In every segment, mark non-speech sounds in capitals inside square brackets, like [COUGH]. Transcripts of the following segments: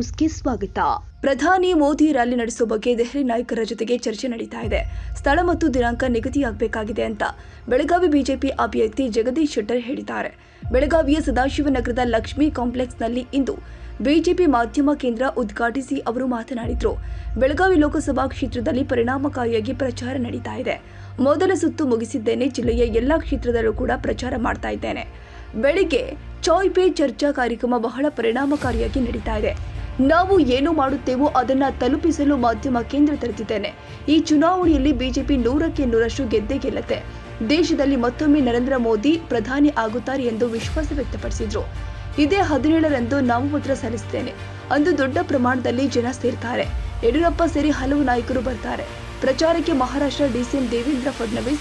ನ್ಯೂಸ್ಗೆ ಸ್ವಾಗತ. ಪ್ರಧಾನಿ ಮೋದಿ ರ್ಯಾಲಿ ನಡೆಸುವ ಬಗ್ಗೆ ದೆಹಲಿ ನಾಯಕರ ಜೊತೆಗೆ ಚರ್ಚೆ ನಡೀತಾ ಇದೆ. ಸ್ಥಳ ಮತ್ತು ದಿನಾಂಕ ನಿಗದಿಯಾಗಬೇಕಾಗಿದೆ ಅಂತ ಬೆಳಗಾವಿ ಬಿಜೆಪಿ ಅಭ್ಯರ್ಥಿ ಜಗದೀಶ್ ಶೆಟ್ಟರ್ ಹೇಳಿದ್ದಾರೆ. ಬೆಳಗಾವಿಯ ಸದಾಶಿವನಗರದ ಲಕ್ಷ್ಮಿ ಕಾಂಪ್ಲೆಕ್ಸ್ನಲ್ಲಿ ಇಂದು ಬಿಜೆಪಿ ಮಾಧ್ಯಮ ಕೇಂದ್ರ ಉದ್ಘಾಟಿಸಿ ಅವರು ಮಾತನಾಡಿದರು. ಬೆಳಗಾವಿ ಲೋಕಸಭಾ ಕ್ಷೇತ್ರದಲ್ಲಿ ಪರಿಣಾಮಕಾರಿಯಾಗಿ ಪ್ರಚಾರ ನಡೀತಾ ಇದೆ. ಮೊದಲ ಸುತ್ತು ಮುಗಿಸಿದ್ದೇನೆ, ಜಿಲ್ಲೆಯ ಎಲ್ಲಾ ಕ್ಷೇತ್ರದಲ್ಲೂ ಕೂಡ ಪ್ರಚಾರ ಮಾಡ್ತಾ ಇದ್ದೇನೆ. ಬೆಳಿಗ್ಗೆ ಚಾಯ್ ಪೇ ಚರ್ಚಾ ಕಾರ್ಯಕ್ರಮ ಬಹಳ ಪರಿಣಾಮಕಾರಿಯಾಗಿ ನಡೀತಾ ಇದೆ. ನಾವು ಏನು ಮಾಡುತ್ತೇವೋ ಅದನ್ನು ತಲುಪಿಸಲು ಮಾಧ್ಯಮ ಕೇಂದ್ರ ತೆರೆದಿದ್ದೇನೆ ಈ ಚುನಾವಣೆಯಲ್ಲಿ ಬಿಜೆಪಿ ನೂರಕ್ಕೆ ನೂರಷ್ಟು ಗೆದ್ದೇ ಗೆಲ್ಲತೆ ದೇಶದಲ್ಲಿ ಮತ್ತೊಮ್ಮೆ ನರೇಂದ್ರ ಮೋದಿ ಪ್ರಧಾನಿ ಆಗುತ್ತಾರೆ ಎಂದು ವಿಶ್ವಾಸ ವ್ಯಕ್ತಪಡಿಸಿದರು. ಇದೇ ಹದಿನೇಳರಂದು ನಾಮಪತ್ರ ಸಲ್ಲಿಸುತ್ತೇನೆ. ಅಂದು ದೊಡ್ಡ ಪ್ರಮಾಣದಲ್ಲಿ ಜನ ಸೇರ್ತಾರೆ. ಯಡಿಯೂರಪ್ಪ ಸೇರಿ ಹಲವು ನಾಯಕರು ಬರ್ತಾರೆ. ಪ್ರಚಾರಕ್ಕೆ ಮಹಾರಾಷ್ಟ್ರ ಡಿಸಿಎಂ ದೇವೇಂದ್ರ ಫಡ್ನವೀಸ್,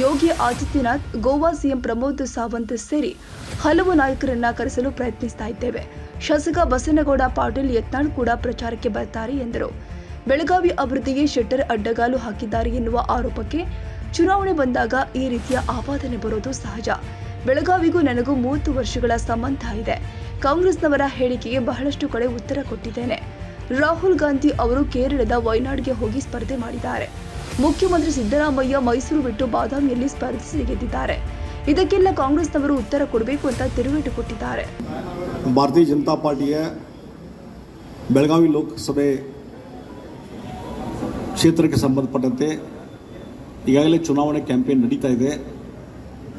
ಯೋಗಿ ಆದಿತ್ಯನಾಥ್, ಗೋವಾ ಸಿಎಂ ಪ್ರಮೋದ್ ಸಾವಂತ್ ಸೇರಿ ಹಲವು ನಾಯಕರನ್ನ ಕರೆಸಲು ಪ್ರಯತ್ನಿಸ್ತಾ ಇದ್ದೇವೆ. ಶಾಸಕ ಬಸನಗೌಡ ಪಾಟೀಲ್ ಯತ್ನಾಳ್ ಕೂಡ ಪ್ರಚಾರಕ್ಕೆ ಬರ್ತಾರೆ ಎಂದರು. ಬೆಳಗಾವಿ ಅಭಿವೃದ್ಧಿಗೆ ಶೆಟ್ಟರ್ ಅಡ್ಡಗಾಲು ಹಾಕಿದ್ದಾರೆ ಎನ್ನುವ ಆರೋಪಕ್ಕೆ ಚುನಾವಣೆ ಬಂದಾಗ ಈ ರೀತಿಯ ಆಪಾದನೆ ಬರೋದು ಸಹಜ. ಬೆಳಗಾವಿಗೂ ನನಗೂ ಮೂವತ್ತು ವರ್ಷಗಳ ಸಂಬಂಧ ಇದೆ. ಕಾಂಗ್ರೆಸ್ನವರ ಹೇಳಿಕೆಗೆ ಬಹಳಷ್ಟು ಕಡೆ ಉತ್ತರ ಕೊಟ್ಟಿದ್ದೇನೆ. ರಾಹುಲ್ ಗಾಂಧಿ ಅವರು ಕೇರಳದ ವಯನಾಡ್ಗೆ ಹೋಗಿ ಸ್ಪರ್ಧೆ ಮಾಡಿದ್ದಾರೆ. ಮುಖ್ಯಮಂತ್ರಿ ಸಿದ್ದರಾಮಯ್ಯ ಮೈಸೂರು ಬಿಟ್ಟು ಬಾದಾಮಿಯಲ್ಲಿ ಸ್ಪರ್ಧಿಸಿ ಗೆದ್ದಿದ್ದಾರೆ. ಇದಕ್ಕೆಲ್ಲ ಕಾಂಗ್ರೆಸ್ನವರು ಉತ್ತರ ಕೊಡಬೇಕು ಅಂತ ತಿರುಗೇಟು ಕೊಟ್ಟಿದ್ದಾರೆ. ಭಾರತೀಯ ಜನತಾ ಪಾರ್ಟಿಯ ಬೆಳಗಾವಿ ಲೋಕಸಭೆ ಕ್ಷೇತ್ರಕ್ಕೆ ಸಂಬಂಧಪಟ್ಟಂತೆ ಈಗಾಗಲೇ ಚುನಾವಣೆ ಕ್ಯಾಂಪೇನ್ ನಡೀತಾ ಇದೆ.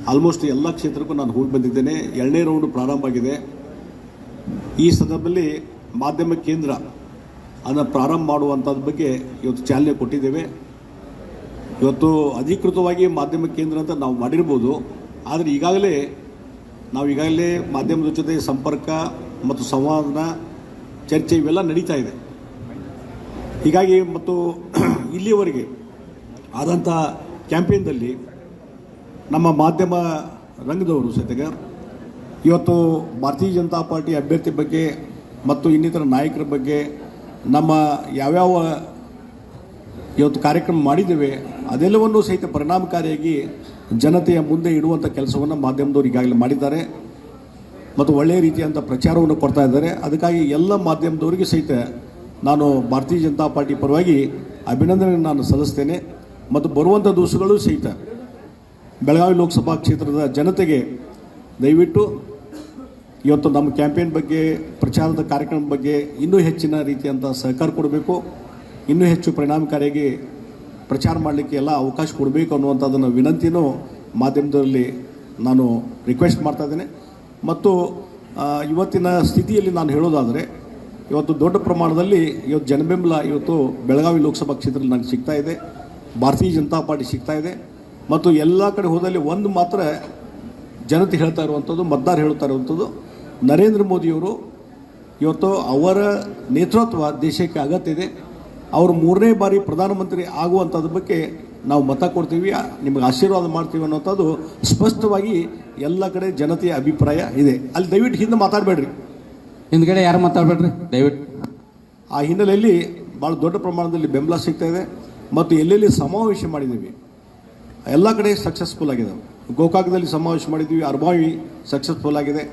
ಆಲ್ಮೋಸ್ಟ್ ಎಲ್ಲ ಕ್ಷೇತ್ರಕ್ಕೂ ನಾನು ಹೋಗಿ ಬಂದಿದ್ದೇನೆ. ಎರಡನೇ ರೌಂಡ್ ಪ್ರಾರಂಭ ಆಗಿದೆ. ಈ ಸಂದರ್ಭದಲ್ಲಿ ಮಾಧ್ಯಮ ಕೇಂದ್ರ ಅದನ್ನು ಪ್ರಾರಂಭ ಮಾಡುವಂಥದ್ರ ಬಗ್ಗೆ ಇವತ್ತು ಚಾಲನೆ ಕೊಟ್ಟಿದ್ದೇವೆ. ಇವತ್ತು ಅಧಿಕೃತವಾಗಿ ಮಾಧ್ಯಮ ಕೇಂದ್ರ ಅಂತ ನಾವು ಮಾಡಿರ್ಬೋದು. ಆದರೆ ಈಗಾಗಲೇ ನಾವು ಈಗಾಗಲೇ ಮಾಧ್ಯಮದ ಜೊತೆ ಸಂಪರ್ಕ ಮತ್ತು ಸಂವಾದ ಚರ್ಚೆ ಇವೆಲ್ಲ ನಡೀತಾ ಇದೆ. ಹೀಗಾಗಿ ಮತ್ತು [CLEARS THROAT] ಇಲ್ಲಿಯವರೆಗೆ ಆದಂಥ ಕ್ಯಾಂಪೇನ್ದಲ್ಲಿ ನಮ್ಮ ಮಾಧ್ಯಮ ರಂಗದವರು ಜೊತೆಗೆ ಇವತ್ತು ಭಾರತೀಯ ಜನತಾ ಪಾರ್ಟಿ ಅಭ್ಯರ್ಥಿ ಬಗ್ಗೆ ಮತ್ತು ಇನ್ನಿತರ ನಾಯಕರ ಬಗ್ಗೆ ನಮ್ಮ ಯಾವ್ಯಾವ ಇವತ್ತು ಕಾರ್ಯಕ್ರಮ ಮಾಡಿದ್ದೇವೆ ಅದೆಲ್ಲವನ್ನೂ ಸಹಿತ ಪರಿಣಾಮಕಾರಿಯಾಗಿ ಜನತೆಯ ಮುಂದೆ ಇಡುವಂಥ ಕೆಲಸವನ್ನು ಮಾಧ್ಯಮದವರು ಈಗಾಗಲೇ ಮಾಡಿದ್ದಾರೆ ಮತ್ತು ಒಳ್ಳೆಯ ರೀತಿಯಂಥ ಪ್ರಚಾರವನ್ನು ಕೊಡ್ತಾ ಇದ್ದಾರೆ. ಅದಕ್ಕಾಗಿ ಎಲ್ಲ ಮಾಧ್ಯಮದವರಿಗೆ ಸಹಿತ ನಾನು ಭಾರತೀಯ ಜನತಾ ಪಾರ್ಟಿ ಪರವಾಗಿ ಅಭಿನಂದನೆ ನಾನು ಸಲ್ಲಿಸ್ತೇನೆ. ಮತ್ತು ಬರುವಂಥ ದಿವಸಗಳು ಸಹಿತ ಬೆಳಗಾವಿ ಲೋಕಸಭಾ ಕ್ಷೇತ್ರದ ಜನತೆಗೆ ದಯವಿಟ್ಟು ಇವತ್ತು ನಮ್ಮ ಕ್ಯಾಂಪೇನ್ ಬಗ್ಗೆ, ಪ್ರಚಾರದ ಕಾರ್ಯಕ್ರಮದ ಬಗ್ಗೆ ಇನ್ನೂ ಹೆಚ್ಚಿನ ರೀತಿಯಂಥ ಸಹಕಾರ ಕೊಡಬೇಕು. ಇನ್ನೂ ಹೆಚ್ಚು ಪರಿಣಾಮಕಾರಿಯಾಗಿ ಪ್ರಚಾರ ಮಾಡಲಿಕ್ಕೆ ಎಲ್ಲ ಅವಕಾಶ ಕೊಡಬೇಕು ಅನ್ನುವಂಥದ್ದನ್ನು ವಿನಂತಿನೂ ಮಾಧ್ಯಮದಲ್ಲಿ ನಾನು ರಿಕ್ವೆಸ್ಟ್ ಮಾಡ್ತಾ ಇದ್ದೇನೆ. ಮತ್ತು ಇವತ್ತಿನ ಸ್ಥಿತಿಯಲ್ಲಿ ನಾನು ಹೇಳೋದಾದರೆ, ಇವತ್ತು ದೊಡ್ಡ ಪ್ರಮಾಣದಲ್ಲಿ ಇವತ್ತು ಜನಬೆಂಬಲ ಇವತ್ತು ಬೆಳಗಾವಿ ಲೋಕಸಭಾ ಕ್ಷೇತ್ರದಲ್ಲಿ ನನಗೆ ಸಿಗ್ತಾ ಇದೆ. ಭಾರತೀಯ ಜನತಾ ಪಾರ್ಟಿ ಸಿಗ್ತಾ ಇದೆ. ಮತ್ತು ಎಲ್ಲ ಕಡೆ ಹೋದಲ್ಲಿ ಒಂದು ಮಾತ್ರ ಜನತೆ ಹೇಳ್ತಾ ಇರುವಂಥದ್ದು, ಮತದಾರ ಹೇಳ್ತಾ ಇರುವಂಥದ್ದು, ನರೇಂದ್ರ ಮೋದಿಯವರು ಇವತ್ತು ಅವರ ನೇತೃತ್ವ ದೇಶಕ್ಕೆ ಅಗತ್ಯ ಇದೆ. ಅವರು ಮೂರನೇ ಬಾರಿ ಪ್ರಧಾನಮಂತ್ರಿ ಆಗುವಂಥದ್ರ ಬಗ್ಗೆ ನಾವು ಮತ ಕೊಡ್ತೀವಿ ನಿಮಗೆ ಆಶೀರ್ವಾದ ಮಾಡ್ತೀವಿ ಅನ್ನೋಂಥದ್ದು ಸ್ಪಷ್ಟವಾಗಿ ಎಲ್ಲ ಕಡೆ ಜನತೆಯ ಅಭಿಪ್ರಾಯ ಇದೆ. ಅಲ್ಲಿ ದಯವಿಟ್ಟು ಹಿಂದೆ ಮಾತಾಡಬೇಡ್ರಿ. ಹಿಂದ್ಗಡೆ ಯಾರು ಮಾತಾಡಬೇಡ್ರಿ? ದಯವಿಟ್ಟು ಆ ಹಿನ್ನೆಲೆಯಲ್ಲಿ ಭಾಳ ದೊಡ್ಡ ಪ್ರಮಾಣದಲ್ಲಿ ಬೆಂಬಲ ಸಿಗ್ತಾ ಇದೆ ಮತ್ತು ಎಲ್ಲೆಲ್ಲಿ ಸಮಾವೇಶ ಮಾಡಿದ್ದೀವಿ ಎಲ್ಲ ಕಡೆ ಸಕ್ಸಸ್ಫುಲ್ ಆಗಿದೆ ಗೋಕಾಕದಲ್ಲಿ ಸಮಾವೇಶ ಮಾಡಿದ್ದೀವಿ ಅರ್ಬಾವಿ ಸಕ್ಸಸ್ಫುಲ್ ಆಗಿದೆ.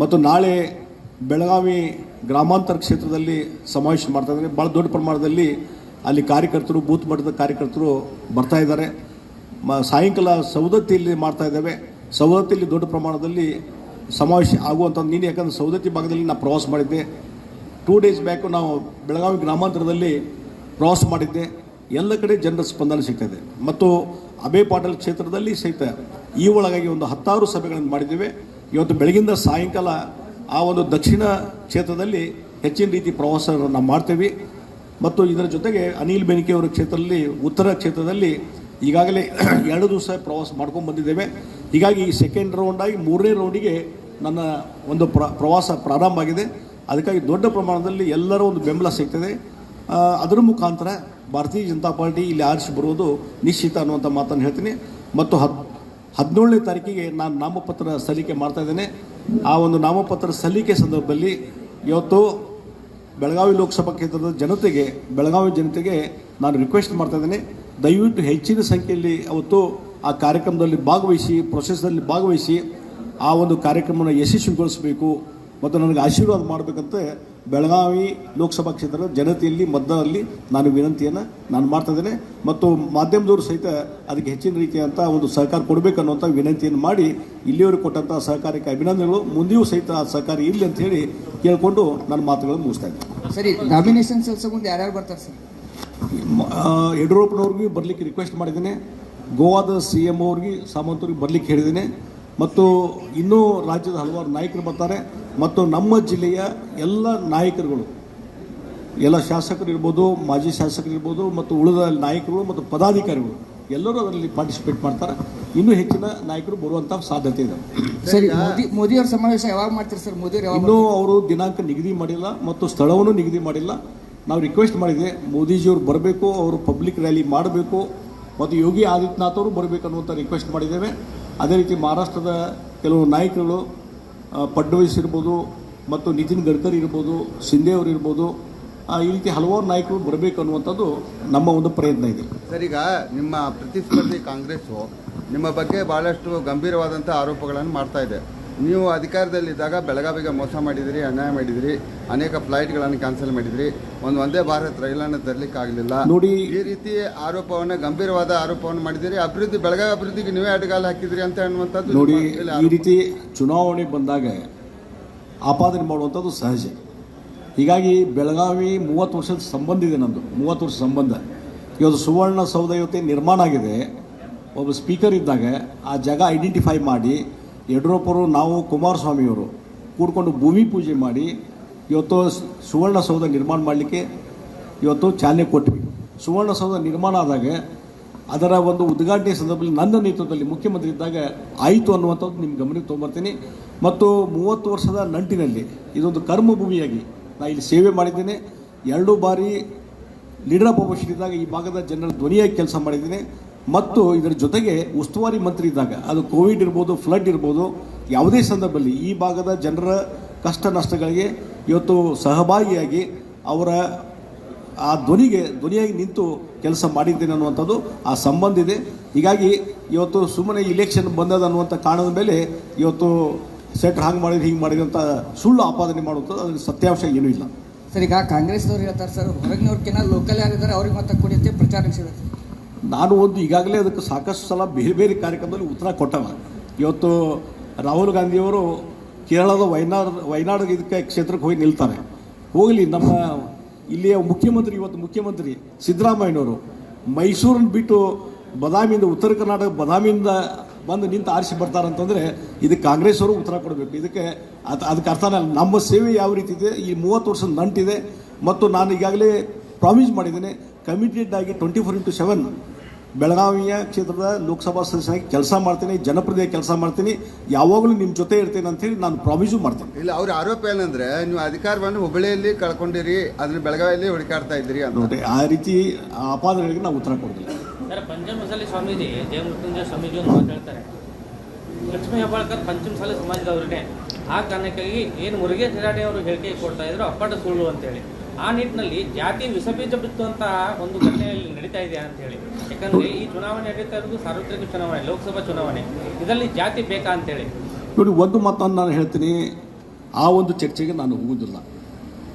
ಮತ್ತು ನಾಳೆ ಬೆಳಗಾವಿ ಗ್ರಾಮಾಂತರ ಕ್ಷೇತ್ರದಲ್ಲಿ ಸಮಾವೇಶ ಮಾಡ್ತಾ ಇದ್ದಾರೆ. ಭಾಳ ದೊಡ್ಡ ಪ್ರಮಾಣದಲ್ಲಿ ಅಲ್ಲಿ ಕಾರ್ಯಕರ್ತರು, ಬೂತ್ ಮಟ್ಟದ ಕಾರ್ಯಕರ್ತರು ಬರ್ತಾ ಇದ್ದಾರೆ. ಮ, ಸಾಯಂಕಾಲ ಸವದತ್ತಿಯಲ್ಲಿ ಮಾಡ್ತಾ ಇದ್ದೇವೆ. ಸವದತ್ತಿಯಲ್ಲಿ ದೊಡ್ಡ ಪ್ರಮಾಣದಲ್ಲಿ ಸಮಾವೇಶ ಆಗುವಂಥದ್ದು ನೀನು ಯಾಕಂದರೆ ಸವದತ್ತಿ ಭಾಗದಲ್ಲಿ ನಾನು ಪ್ರವಾಸ ಮಾಡಿದ್ದೆ. ಟೂ ಡೇಸ್ ಬ್ಯಾಕು ನಾವು ಬೆಳಗಾವಿ ಗ್ರಾಮಾಂತರದಲ್ಲಿ ಪ್ರವಾಸ ಮಾಡಿದ್ದೆ. ಎಲ್ಲ ಕಡೆ ಜನರ ಸ್ಪಂದನೆ ಸಿಗ್ತದೆ ಮತ್ತು ಅಭಯ ಪಾಟೀಲ್ ಕ್ಷೇತ್ರದಲ್ಲಿ ಸಹಿತ ಈ ಒಳಗಾಗಿ ಒಂದು ಹತ್ತಾರು ಸಭೆಗಳನ್ನು ಮಾಡಿದ್ದೇವೆ. ಇವತ್ತು ಬೆಳಗಿಂದ ಸಾಯಂಕಾಲ ಆ ಒಂದು ದಕ್ಷಿಣ ಕ್ಷೇತ್ರದಲ್ಲಿ ಹೆಚ್ಚಿನ ರೀತಿ ಪ್ರವಾಸ ನಾವು ಮಾಡ್ತೇವೆ. ಮತ್ತು ಇದರ ಜೊತೆಗೆ ಅನಿಲ್ ಬೆನಿಕೆ ಅವರ ಕ್ಷೇತ್ರದಲ್ಲಿ, ಉತ್ತರ ಕ್ಷೇತ್ರದಲ್ಲಿ ಈಗಾಗಲೇ [CLEARS THROAT] ಎರಡು ದಿವಸ ಪ್ರವಾಸ ಮಾಡ್ಕೊಂಡು ಬಂದಿದ್ದೇವೆ. ಹೀಗಾಗಿ ಈ ಸೆಕೆಂಡ್ ರೌಂಡಾಗಿ ಮೂರನೇ ರೌಂಡಿಗೆ ನನ್ನ ಒಂದು ಪ್ರ, ಪ್ರವಾಸ ಪ್ರಾರಂಭ ಆಗಿದೆ. ಅದಕ್ಕಾಗಿ ದೊಡ್ಡ ಪ್ರಮಾಣದಲ್ಲಿ ಎಲ್ಲರ ಒಂದು ಬೆಂಬಲ ಸಿಗ್ತದೆ. ಅದರ ಮುಖಾಂತರ ಭಾರತೀಯ ಜನತಾ ಪಾರ್ಟಿ ಇಲ್ಲಿ ಆರಿಸಿ ಬರುವುದು ನಿಶ್ಚಿತ ಅನ್ನುವಂಥ ಮಾತನ್ನು ಹೇಳ್ತೀನಿ. ಮತ್ತು ಹದ್, ಹದಿನೇಳನೇ ತಾರೀಕಿಗೆ ನಾನು ನಾಮಪತ್ರ ಸಲ್ಲಿಕೆ ಮಾಡ್ತಾ ಇದ್ದೇನೆ. ಆ ಒಂದು ನಾಮಪತ್ರ ಸಲ್ಲಿಕೆ ಸಂದರ್ಭದಲ್ಲಿ ಇವತ್ತು ಬೆಳಗಾವಿ ಲೋಕಸಭಾ ಕ್ಷೇತ್ರದ ಜನತೆಗೆ, ಬೆಳಗಾವಿ ಜನತೆಗೆ ನಾನು ರಿಕ್ವೆಸ್ಟ್ ಮಾಡ್ತಾ ಇದ್ದೇನೆ. ದಯವಿಟ್ಟು ಹೆಚ್ಚಿನ ಸಂಖ್ಯೆಯಲ್ಲಿ ಅವತ್ತು ಆ ಕಾರ್ಯಕ್ರಮದಲ್ಲಿ ಭಾಗವಹಿಸಿ ಪ್ರೊಸೆಸ್ನಲ್ಲಿ ಭಾಗವಹಿಸಿ ಆ ಒಂದು ಕಾರ್ಯಕ್ರಮವನ್ನು ಯಶಸ್ವಿಗೊಳಿಸಬೇಕು ಮತ್ತು ನನಗೆ ಆಶೀರ್ವಾದ ಮಾಡಬೇಕಂತ ಬೆಳಗಾವಿ ಲೋಕಸಭಾ ಕ್ಷೇತ್ರದ ಜನತೆಯಲ್ಲಿ ಮತದಾರರಲ್ಲಿ ನಾನು ವಿನಂತಿಯನ್ನು ನಾನು ಮಾಡ್ತಾ ಇದ್ದೇನೆ. ಮತ್ತು ಮಾಧ್ಯಮದವರು ಸಹಿತ ಅದಕ್ಕೆ ಹೆಚ್ಚಿನ ರೀತಿಯಂಥ ಒಂದು ಸಹಕಾರ ಕೊಡಬೇಕನ್ನುವಂಥ ವಿನಂತಿಯನ್ನು ಮಾಡಿ ಇಲ್ಲಿಯವರು ಕೊಟ್ಟಂಥ ಸಹಕಾರಕ್ಕೆ ಅಭಿನಂದನೆಗಳು. ಮುಂದೆಯೂ ಸಹಿತ ಆ ಸಹಕಾರ ಇಲ್ಲಿ ಅಂತ ಹೇಳಿ ಕೇಳಿಕೊಂಡು ನನ್ನ ಮಾತುಗಳನ್ನು ಮುಗಿಸ್ತಾ ಇದ್ದೀನಿ. ಸರಿ ನಾಮಿನೇಷನ್ ಮುಂದೆ ಯಾರ್ಯಾರು ಬರ್ತಾರೆ ಸರ್? ಯಡಿಯೂರಪ್ಪನವ್ರಿಗೆ ಬರಲಿಕ್ಕೆ ರಿಕ್ವೆಸ್ಟ್ ಮಾಡಿದ್ದೇನೆ. ಗೋವಾದ ಸಿ ಎಂ ಅವ್ರಿಗೆ ಸಾಮಂತವ್ರಿಗೆ ಬರಲಿಕ್ಕೆ ಹೇಳಿದ್ದೇನೆ. ಮತ್ತು ಇನ್ನೂ ರಾಜ್ಯದ ಹಲವಾರು ನಾಯಕರು ಬರ್ತಾರೆ ಮತ್ತು ನಮ್ಮ ಜಿಲ್ಲೆಯ ಎಲ್ಲ ನಾಯಕರುಗಳು ಎಲ್ಲ ಶಾಸಕರು ಇರ್ಬೋದು ಮಾಜಿ ಶಾಸಕರು ಇರ್ಬೋದು ಮತ್ತು ಉಳಿದ ನಾಯಕರು ಮತ್ತು ಪದಾಧಿಕಾರಿಗಳು ಎಲ್ಲರೂ ಅದರಲ್ಲಿ ಪಾರ್ಟಿಸಿಪೇಟ್ ಮಾಡ್ತಾರೆ. ಇನ್ನೂ ಹೆಚ್ಚಿನ ನಾಯಕರು ಬರುವಂತಹ ಸಾಧ್ಯತೆ ಇದೆ. ಸರಿ ಮೋದಿ ಅವರ ಸಮಾವೇಶ ಯಾವಾಗ ಮಾಡ್ತಾರೆ ಸರ್? ಮೋದಿ ಇನ್ನೂ ಅವರು ದಿನಾಂಕ ನಿಗದಿ ಮಾಡಿಲ್ಲ ಮತ್ತು ಸ್ಥಳವನ್ನು ನಿಗದಿ ಮಾಡಿಲ್ಲ. ನಾವು ರಿಕ್ವೆಸ್ಟ್ ಮಾಡಿದೆ ಮೋದಿಜಿಯವರು ಬರಬೇಕು ಅವರು ಪಬ್ಲಿಕ್ ರ್ಯಾಲಿ ಮಾಡಬೇಕು ಮತ್ತು ಯೋಗಿ ಆದಿತ್ಯನಾಥ್ ಅವರು ಬರಬೇಕು ಅನ್ನುವಂಥ ರಿಕ್ವೆಸ್ಟ್ ಮಾಡಿದ್ದೇವೆ. ಅದೇ ರೀತಿ ಮಹಾರಾಷ್ಟ್ರದ ಕೆಲವು ನಾಯಕರುಗಳು ಫಡ್ನವೀಸ್ ಇರ್ಬೋದು ಮತ್ತು ನಿತಿನ್ ಗಡ್ಕರಿ ಇರ್ಬೋದು ಶಿಂದೆ ಅವರು ಇರ್ಬೋದು ಈ ರೀತಿ ಹಲವಾರು ನಾಯಕರು ಬರಬೇಕು ಅನ್ನುವಂಥದ್ದು ನಮ್ಮ ಒಂದು ಪ್ರಯತ್ನ ಇದೆ. ಸರ್, ಈಗ ನಿಮ್ಮ ಪ್ರತಿಸ್ಪರ್ಧಿ ಕಾಂಗ್ರೆಸ್ಸು ನಿಮ್ಮ ಬಗ್ಗೆ ಭಾಳಷ್ಟು ಗಂಭೀರವಾದಂಥ ಆರೋಪಗಳನ್ನು ಮಾಡ್ತಾ ಇದೆ. ನೀವು ಅಧಿಕಾರದಲ್ಲಿದ್ದಾಗ ಬೆಳಗಾವಿಗೆ ಮೋಸ ಮಾಡಿದಿರಿ ಅನ್ಯಾಯ ಮಾಡಿದಿರಿ ಅನೇಕ ಫ್ಲೈಟ್ಗಳನ್ನು ಕ್ಯಾನ್ಸಲ್ ಮಾಡಿದಿರಿ. ಒಂದು ಒಂದೇ ಭಾರತ್ ರೈಲನ್ನು ತರಲಿಕ್ಕೆ ಆಗಲಿಲ್ಲ. ನೋಡಿ ಈ ರೀತಿ ಆರೋಪವನ್ನು ಗಂಭೀರವಾದ ಆರೋಪವನ್ನು ಮಾಡಿದಿರಿ ಅಭಿವೃದ್ಧಿ ಬೆಳಗಾವಿ ಅಭಿವೃದ್ಧಿಗೆ ನೀವೇ ಅಡಗಾಲು ಹಾಕಿದಿರಿ ಅಂತ ಅನ್ನುವಂಥದ್ದು ನೋಡಿ ಈ ರೀತಿ ಚುನಾವಣೆ ಬಂದಾಗ ಆಪಾದನೆ ಮಾಡುವಂಥದ್ದು ಸಹಜ. ಹೀಗಾಗಿ ಬೆಳಗಾವಿ ಮೂವತ್ತು ವರ್ಷದ ಸಂಬಂಧ ಇದೆ ನಂದು. ಮೂವತ್ತು ವರ್ಷ ಸಂಬಂಧ. ಇವತ್ತು ಸುವರ್ಣ ಸೌಧ ಇವತ್ತೇ ನಿರ್ಮಾಣ ಆಗಿದೆ. ಒಬ್ಬ ಸ್ಪೀಕರ್ ಇದ್ದಾಗ ಆ ಜಾಗ ಐಡೆಂಟಿಫೈ ಮಾಡಿ ಯಡಿಯೂರಪ್ಪರು, ನಾವು ಕುಮಾರಸ್ವಾಮಿಯವರು ಕೂಡ್ಕೊಂಡು ಭೂಮಿ ಪೂಜೆ ಮಾಡಿ ಇವತ್ತು ಸುವರ್ಣ ಸುವರ್ಣಸೌಧ ನಿರ್ಮಾಣ ಮಾಡಲಿಕ್ಕೆ ಇವತ್ತು ಚಾಲನೆ ಕೊಟ್ವಿ. ಸುವರ್ಣಸೌಧ ನಿರ್ಮಾಣ ಆದಾಗ ಅದರ ಒಂದು ಉದ್ಘಾಟನೆ ಸಂದರ್ಭದಲ್ಲಿ ನನ್ನ ನೇತೃತ್ವದಲ್ಲಿ ಮುಖ್ಯಮಂತ್ರಿ ಇದ್ದಾಗ ಆಯಿತು ಅನ್ನುವಂಥದ್ದು ನಿಮ್ಮ ಗಮನಕ್ಕೆ ತೊಗೊಂಬರ್ತೀನಿ. ಮತ್ತು ಮೂವತ್ತು ವರ್ಷದ ನಂಟಿನಲ್ಲಿ ಇದೊಂದು ಕರ್ಮಭೂಮಿಯಾಗಿ ನಾನು ಇಲ್ಲಿ ಸೇವೆ ಮಾಡಿದ್ದೇನೆ. ಎರಡು ಬಾರಿ ಲೀಡರ್ ಆಫ್ ಇದ್ದಾಗ ಈ ಭಾಗದ ಜನರ ಧ್ವನಿಯಾಗಿ ಕೆಲಸ ಮಾಡಿದ್ದೀನಿ. ಮತ್ತು ಇದರ ಜೊತೆಗೆ ಉಸ್ತುವಾರಿ ಮಂತ್ರಿ ಇದ್ದಾಗ, ಅದು ಕೋವಿಡ್ ಇರ್ಬೋದು, ಫ್ಲಡ್ ಇರ್ಬೋದು, ಯಾವುದೇ ಸಂದರ್ಭದಲ್ಲಿ ಈ ಭಾಗದ ಜನರ ಕಷ್ಟ ನಷ್ಟಗಳಿಗೆ ಇವತ್ತು ಸಹಭಾಗಿಯಾಗಿ ಅವರ ಆ ಧ್ವನಿಗೆ, ಧ್ವನಿಯಾಗಿ ನಿಂತು ಕೆಲಸ ಮಾಡಿದ್ದೇನೆ ಅನ್ನುವಂಥದ್ದು ಆ ಸಂಬಂಧ ಇದೆ. ಹೀಗಾಗಿ ಇವತ್ತು ಸುಮ್ಮನೆ ಇಲೆಕ್ಷನ್ ಬಂದದ ಅನ್ನುವಂಥ ಕಾರಣದ ಮೇಲೆ ಇವತ್ತು ಸೆಟ್ ಹಾಂಗ್ ಮಾಡಿದ್ರೆ ಹಿಂಗೆ ಮಾಡಿದ್ರೆ ಅಂತ ಸುಳ್ಳು ಆಪಾದನೆ ಮಾಡುವಂಥದ್ದು ಅದ್ರ ಸತ್ಯಾಂಶ ಏನೂ ಇಲ್ಲ. ಸರ್, ಈಗ ಕಾಂಗ್ರೆಸ್ನವ್ರು ಹೇಳ್ತಾರೆ ಸರ್ ಹೊರಗಿನವ್ರಕ್ಕಿಂತ ಲೋಕಲ್ ಯಾರಿದ್ದಾರೆ, ಅವ್ರಿಗೆ ಮತ್ತೆ ಕುಡಿಯುತ್ತೆ ಪ್ರಚಾರ ನಡೆಸಿದ್ದಾರೆ ನಾನು ಒಂದು ಈಗಾಗಲೇ ಅದಕ್ಕೆ ಸಾಕಷ್ಟು ಸಲ ಬೇರೆ ಬೇರೆ ಕಾರ್ಯಕ್ರಮದಲ್ಲಿ ಉತ್ತರ ಕೊಟ್ಟವ. ಇವತ್ತು ರಾಹುಲ್ ಗಾಂಧಿಯವರು ಕೇರಳದ ವಯನಾಡ್ ವಯನಾಡ್ ಇದಕ್ಕೆ ಕ್ಷೇತ್ರಕ್ಕೆ ಹೋಗಿ ನಿಲ್ತಾರೆ. ಹೋಗಲಿ, ನಮ್ಮ ಇಲ್ಲಿಯ ಮುಖ್ಯಮಂತ್ರಿ, ಇವತ್ತು ಮುಖ್ಯಮಂತ್ರಿ ಸಿದ್ದರಾಮಯ್ಯನವರು ಮೈಸೂರನ್ನು ಬಿಟ್ಟು ಬದಾಮಿಯಿಂದ ಉತ್ತರ ಕರ್ನಾಟಕ, ಬದಾಮಿಯಿಂದ ಬಂದು ನಿಂತು ಆರಿಸಿ ಬರ್ತಾರಂತಂದರೆ ಇದಕ್ಕೆ ಕಾಂಗ್ರೆಸ್ ಅವರು ಉತ್ತರ ಕೊಡಬೇಕು. ಇದಕ್ಕೆ ಅದು, ಅದಕ್ಕೆ ಅರ್ಥ ಅಲ್ಲ. ನಮ್ಮ ಸೇವೆ ಯಾವ ರೀತಿ ಇದೆ? ಈ ಮೂವತ್ತು ವರ್ಷದ ನಂಟಿದೆ. ಮತ್ತು ನಾನು ಈಗಾಗಲೇ ಪ್ರಾಮಿಸ್ ಮಾಡಿದ್ದೇನೆ ಕಮಿಟೆಡ್ ಆಗಿ ಟ್ವೆಂಟಿ ಫೋರ್ ಇಂಟು ಸೆವೆನ್ ಬೆಳಗಾವಿಯ ಕ್ಷೇತ್ರದ ಲೋಕಸಭಾ ಸದಸ್ಯನಾಗಿ ಕೆಲಸ ಮಾಡ್ತೀನಿ ಜನಪ್ರತಿನಿಧಿ ಕೆಲಸ ಮಾಡ್ತೀನಿ ಯಾವಾಗಲೂ ನಿಮ್ಮ ಜೊತೆ ಇರ್ತೀನಿ ಅಂತೇಳಿ ನಾನು ಪ್ರಾಮಿಸು ಮಾಡ್ತೀನಿ. ಇಲ್ಲ ಅವ್ರ ಆರೋಪ ಏನಂದ್ರೆ ನೀವು ಅಧಿಕಾರವನ್ನು ಹುಬ್ಬಳ್ಳಿಯಲ್ಲಿ ಕಳ್ಕೊಂಡಿರಿ ಅದನ್ನ ಬೆಳಗಾವಿಯಲ್ಲಿ ಹುಡುಕಾಡ್ತಾ ಇದ್ದೀರಿ ಅಂತ. ನೋಡಿ ಆ ರೀತಿ ಆಪಾದನೆಗಳಿಗೆ ನಾವು ಉತ್ತರ ಕೊಡ್ತೀನಿ ಸರ್ ಪಂಚಮಸಾಲಿ ಸ್ವಾಮೀಜಿ ದೇವಮೃತ್ಯುಂಜಯ ಸ್ವಾಮೀಜಿ ಒಂದು ಮಾತಾಡ್ತಾರೆ. ಹೇಳ್ತಾರೆ ಲಕ್ಷ್ಮೀ ಹೆಬ್ಬಾಳ್ಕರ್ ಪಂಚಮಸಾಲಿ ಸಮಾಜದವ್ರನ್ನೇ ಆ ಕಾರಣಕ್ಕಾಗಿ ಏನು ಮುರುಗೇಶ್ ನಿರಾಣಿ ಅವರು ಹೇಳಿಕೆ ಕೊಡ್ತಾ ಇದ್ರು ಅಪ್ಪಟ ಸುಳ್ಳು ಅಂತೇಳಿ ಆ ನಿಟ್ಟಿನಲ್ಲಿ ಜಾತಿ ವಿಷಬೀಜ ಬಿತ್ತುವಂತಹ ಒಂದು ಘಟನೆಯಲ್ಲಿ ನಡೀತಾ ಇದೆ ಅಂತ ಹೇಳಿ. ಯಾಕಂದ್ರೆ ಈ ಚುನಾವಣೆ ನಡೀತಾ ಇರೋದು ಸಾರ್ವತ್ರಿಕ ಚುನಾವಣೆ, ಲೋಕಸಭಾ ಚುನಾವಣೆ. ಇದರಲ್ಲಿ ಜಾತಿ ಬೇಕಾ ಅಂತೇಳಿ ನೋಡಿ, ಒಂದು ಮಾತನ್ನು ನಾನು ಹೇಳ್ತೀನಿ. ಆ ಒಂದು ಚರ್ಚೆಗೆ ನಾನು ಹೋಗುವುದಿಲ್ಲ.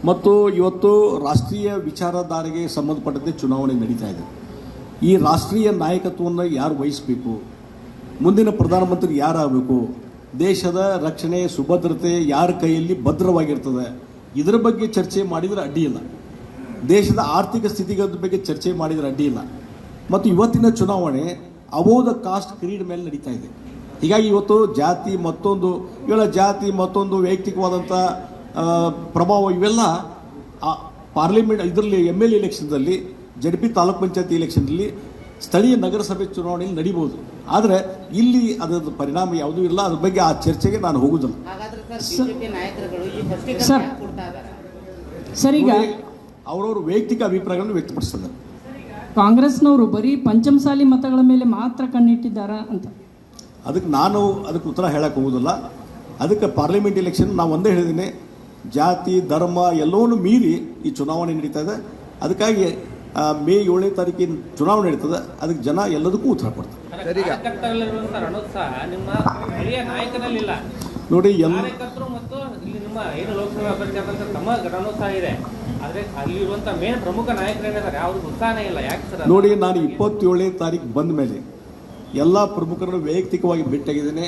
ಮತ್ತು ಇವತ್ತು ರಾಷ್ಟ್ರೀಯ ವಿಚಾರಧಾರೆಗೆ ಸಂಬಂಧಪಟ್ಟಂತೆ ಚುನಾವಣೆ ನಡೀತಾ ಇದೆ. ಈ ರಾಷ್ಟ್ರೀಯ ನಾಯಕತ್ವವನ್ನು ಯಾರು ವಹಿಸಬೇಕು? ಮುಂದಿನ ಪ್ರಧಾನಮಂತ್ರಿ ಯಾರಾಗಬೇಕು? ದೇಶದ ರಕ್ಷಣೆ, ಸುಭದ್ರತೆ ಯಾರ ಕೈಯಲ್ಲಿ ಭದ್ರವಾಗಿರ್ತದೆ? ಇದರ ಬಗ್ಗೆ ಚರ್ಚೆ ಮಾಡಿದರೆ ಅಡ್ಡಿಯಿಲ್ಲ ದೇಶದ ಆರ್ಥಿಕ ಸ್ಥಿತಿಗತಿ ಬಗ್ಗೆ ಚರ್ಚೆ ಮಾಡಿದರೆ ಅಡ್ಡಿಯಿಲ್ಲ ಮತ್ತು ಇವತ್ತಿನ ಚುನಾವಣೆ ಅಬೋಧ ಕಾಸ್ಟ್ ಕ್ರೀಡ್ ಮೇಲೆ ನಡೀತಾ ಇದೆ. ಹೀಗಾಗಿ ಇವತ್ತು ಜಾತಿ ಮತ್ತೊಂದು, ಇವೆಲ್ಲ ಜಾತಿ ಮತ್ತೊಂದು ವೈಯಕ್ತಿಕವಾದಂಥ ಪ್ರಭಾವ ಇವೆಲ್ಲ ಪಾರ್ಲಿಮೆಂಟ್, ಇದರಲ್ಲಿ ಎಂ ಎಲ್ ಎಲೆಕ್ಷನ್ದಲ್ಲಿ ಜಡ್ ಪಿ ತಾಲೂಕ್ ಪಂಚಾಯತಿ ಎಲೆಕ್ಷನ್ನಲ್ಲಿ ಸ್ಥಳೀಯ ನಗರಸಭೆ ಚುನಾವಣೆಯಲ್ಲಿ ನಡಿಬೋದು ಆದರೆ ಇಲ್ಲಿ ಅದರ ಪರಿಣಾಮ ಯಾವುದೂ ಇಲ್ಲ. ಅದ್ರ ಬಗ್ಗೆ ಆ ಚರ್ಚೆಗೆ ನಾನು ಹೋಗುವುದಿಲ್ಲ ಹಾಗಾದ್ರೆ ಸರ್ ಈಗ ಅವರವ್ರ ವೈಯಕ್ತಿಕ ಅಭಿಪ್ರಾಯಗಳನ್ನು ವ್ಯಕ್ತಪಡಿಸ್ತಾರೆ ಕಾಂಗ್ರೆಸ್ನವರು ಬರೀ ಪಂಚಮಸಾಲಿ ಮತಗಳ ಮೇಲೆ ಮಾತ್ರ ಕಣ್ಣಿಟ್ಟಿದ್ದಾರಾ ಅಂತ. ಅದಕ್ಕೆ ನಾನು ಅದಕ್ಕೆ ಉತ್ತರ ಹೇಳಕ್ಕೆ ಹೋಗೋದಿಲ್ಲ. ಅದಕ್ಕೆ ಪಾರ್ಲಿಮೆಂಟ್ ಎಲೆಕ್ಷನ್ ನಾವು ಒಂದೇ ಹೇಳಿದ್ದೀನಿ. ಜಾತಿ ಧರ್ಮ ಎಲ್ಲವನ್ನೂ ಮೀರಿ ಈ ಚುನಾವಣೆ ನಡೀತಾ ಇದೆ. ಅದಕ್ಕಾಗಿ ಮೇ ಏಳನೇ ತಾರೀಕಿನ ಚುನಾವಣೆ ನಡೀತದೆ. ಅದಕ್ಕೆ ಜನ ಎಲ್ಲದಕ್ಕೂ ಉತ್ತರ ಕೊಡ್ತಾರೆ. ನೋಡಿ ಎಲ್ಲ ಕಾರ್ಯಕರ್ತರು ಮತ್ತು ಇಲ್ಲಿ ನಿಮ್ಮ ಏನು ಲೋಕಸಭಾ ಅಭ್ಯರ್ಥಿ ತಮ್ಮ ಘಟನೋತ್ಸಾಹ ಇದೆ. ಆದ್ರೆ ಅಲ್ಲಿರುವಂತ ಮೇನ್ ಪ್ರಮುಖ ನಾಯಕರೇನಿದ್ದಾರೆ? ಅವ್ರಿಗೆ ಉತ್ಸಾಹನೇ ಇಲ್ಲ. ಯಾಕೆ ಸರ್ ನೋಡಿ ನಾನು ಇಪ್ಪತ್ತೇಳನೇ ತಾರೀಕು ಬಂದ ಮೇಲೆ ಎಲ್ಲ ಪ್ರಮುಖರನ್ನು ವೈಯಕ್ತಿಕವಾಗಿ ಭೇಟಿಯಾಗಿದ್ದೇನೆ.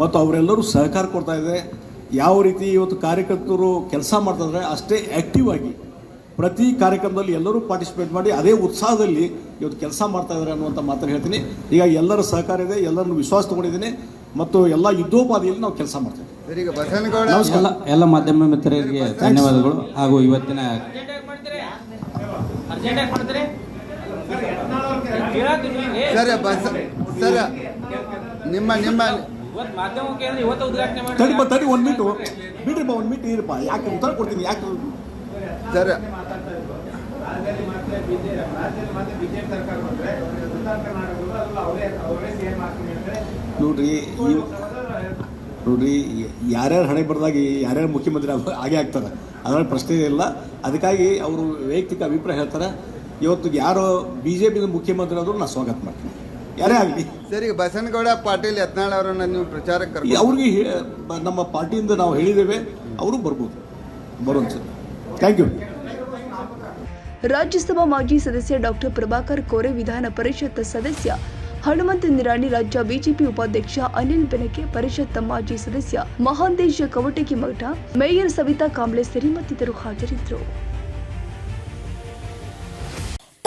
ಮತ್ತು ಅವರೆಲ್ಲರೂ ಸಹಕಾರ ಕೊಡ್ತಾ ಇದೆ ಯಾವ ರೀತಿ ಇವತ್ತು ಕಾರ್ಯಕರ್ತರು ಕೆಲಸ ಮಾಡ್ತಿದ್ರೆ ಅಷ್ಟೇ ಆ್ಯಕ್ಟಿವ್ ಆಗಿ ಪ್ರತಿ ಕಾರ್ಯಕ್ರಮದಲ್ಲಿ ಎಲ್ಲರೂ ಪಾರ್ಟಿಸಿಪೇಟ್ ಮಾಡಿ ಅದೇ ಉತ್ಸಾಹದಲ್ಲಿ ಇವತ್ತು ಕೆಲಸ ಮಾಡ್ತಾ ಇದ್ದಾರೆ ಅನ್ನುವಂಥ ಮಾತನ್ನು ಹೇಳ್ತೀನಿ. ಈಗ ಎಲ್ಲರ ಸಹಕಾರ ಇದೆ ಎಲ್ಲರನ್ನು ವಿಶ್ವಾಸ ತಗೊಂಡಿದ್ದೀನಿ ಮತ್ತು ಎಲ್ಲ ಯುದ್ಧೋಪಾದಿಯಲ್ಲಿ ನಾವು ಕೆಲಸ ಮಾಡ್ತೀವಿ ಎಲ್ಲ ಎಲ್ಲ ಮಾಧ್ಯಮ ಮಿತ್ರರಿಗೆ ಧನ್ಯವಾದಗಳು. ಹಾಗೂ ಇವತ್ತಿನ ನಿಮ್ಮ ನಿಮ್ಮ ತಡಿ ಬಾ ತಡಿ ಒಂದು ಮೀಟು ಬಿಡ್ರಿ ಬಾ ಒಂದು ಮೀಟ್ ಇರಪ್ಪ. ಯಾಕೆ ಉತ್ತರ ಕೊಡ್ತೀನಿ ಯಾಕೆ? ಸರ್ ನೋಡ್ರಿ ನೋಡ್ರಿ ಯಾರ್ಯಾರು ಹಣೆ ಬರ್ದಾಗ ಯಾರ್ಯಾರು ಮುಖ್ಯಮಂತ್ರಿ ಆಗ- ಆಗೇ ಆಗ್ತಾರೆ ಅದರಲ್ಲಿ ಪ್ರಶ್ನೆ ಇಲ್ಲ. ಅದಕ್ಕಾಗಿ ಅವರು ವೈಯಕ್ತಿಕ ಅಭಿಪ್ರಾಯ ಹೇಳ್ತಾರೆ. ಇವತ್ತು ಯಾರು ಬಿ ಜೆ ಪಿದ ಮುಖ್ಯಮಂತ್ರಿ ಆದರೂ ನಾನು ಸ್ವಾಗತ ಮಾಡ್ತೀನಿ. ಯಾರೇ ಆಗಲಿ. ಸರಿ ಬಸನಗೌಡ ಪಾಟೀಲ್ ಯತ್ನಾಳ್ ಅವರನ್ನು ನೀವು ಪ್ರಚಾರಕ್ಕೆ ಅವ್ರಿಗೆ ಹೇ- ಬ- ನಮ್ಮ ಪಾರ್ಟಿಯಿಂದ ನಾವು ಹೇಳಿದ್ದೇವೆ ಅವರು ಬರ್ಬೋದು. ಬರೋದು ಸರ್. ಥ್ಯಾಂಕ್ ಯು ರಾಜ್ಯಸಭಾ ಮಾಜಿ ಸದಸ್ಯ ಡಾಕ್ಟರ್ ಪ್ರಭಾಕರ್ ಕೋರೆ ವಿಧಾನ ಪರಿಷತ್ ಸದಸ್ಯ ಹನುಮಂತ ನಿರಾಣಿ ರಾಜ್ಯ ಬಿಜೆಪಿ ಉಪಾಧ್ಯಕ್ಷ ಅನಿಲ್ ಬೆನಕೆ ಪರಿಷತ್ ಮಾಜಿ ಸದಸ್ಯ ಮಹಾಂತೇಶ ಕವಟಗಿ ಮಠ ಮೇಯರ್ ಸವಿತಾ ಕಾಂಬ್ಳೆ ಸೇರಿ ಮತ್ತಿತರರು ಹಾಜರಿದ್ದರು.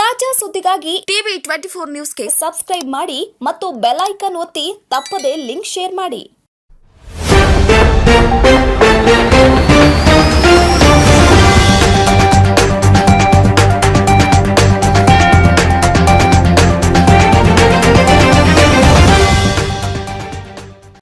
ತಾಜಾ ಸುದ್ದಿಗಾಗಿ ಟಿವಿ ಟ್ವೆಂಟಿ ಫೋರ್ ನ್ಯೂಸ್ಗೆ ಸಬ್ಸ್ಕ್ರೈಬ್ ಮಾಡಿ ಮತ್ತು ಬೆಲ್ ಒತ್ತಿ ತಪ್ಪದೇ ಲಿಂಕ್ ಶೇರ್ ಮಾಡಿ.